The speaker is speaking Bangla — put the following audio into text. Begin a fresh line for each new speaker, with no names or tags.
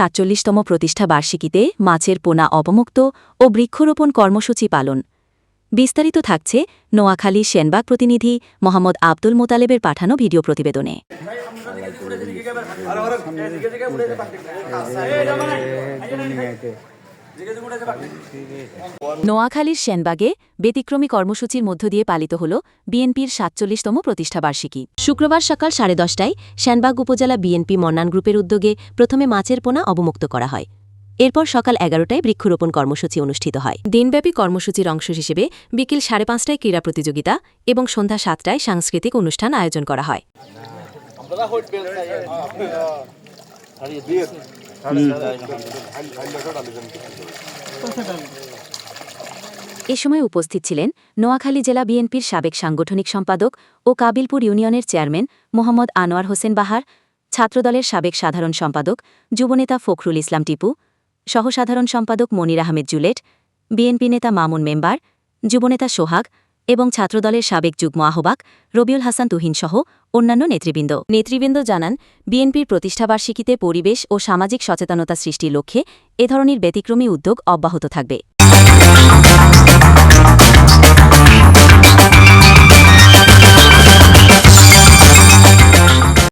সাতচল্লিশতম প্রতিষ্ঠা বার্ষিকীতে মাছের পোনা অবমুক্ত ও বৃক্ষরোপণ কর্মসূচি পালন বিস্তারিত থাকছে নোয়াখালী সেনবাগ প্রতিনিধি মোহাম্মদ আব্দুল মোতালেবের পাঠানো ভিডিও প্রতিবেদনে নোয়াখালীর সেনবাগে ব্যতিক্রমী কর্মসূচির মধ্য দিয়ে পালিত হল বিএনপির সাতচল্লিশতম প্রতিষ্ঠাবার্ষিকী শুক্রবার সকাল সাড়ে দশটায় সেনবাগ উপজেলা বিএনপি মন্নান গ্রুপের উদ্যোগে প্রথমে মাছের পোনা অবমুক্ত করা হয় এরপর সকাল এগারোটায় বৃক্ষরোপণ কর্মসূচি অনুষ্ঠিত হয় দিনব্যাপী কর্মসূচির অংশ হিসেবে বিকেল সাড়ে পাঁচটায় ক্রীড়া প্রতিযোগিতা এবং সন্ধ্যা সাতটায় সাংস্কৃতিক অনুষ্ঠান আয়োজন করা হয় এ সময় উপস্থিত ছিলেন নোয়াখালী জেলা বিএনপির সাবেক সাংগঠনিক সম্পাদক ও কাবিলপুর ইউনিয়নের চেয়ারম্যান মোহাম্মদ আনোয়ার হোসেন বাহার, ছাত্রদলের সাবেক সাধারণ সম্পাদক যুবনেতা ফখরুল ইসলাম টিপু, সহসাধারণ সম্পাদক মনির আহমেদ জুলেট, বিএনপি নেতা মামুন মেম্বার, যুবনেতা সোহাগ এবং ছাত্রদলের সাবেক যুগ্ম আহ্বাক রবিউল হাসান তুহিনসহ অন্যান্য নেতৃবৃন্দ। নেতৃবৃন্দ জানান, বিএনপির প্রতিষ্ঠাবার্ষিকীতে পরিবেশ ও সামাজিক সচেতনতা সৃষ্টির লক্ষ্যে এ ধরনের ব্যতিক্রমী উদ্যোগ অব্যাহত থাকবে।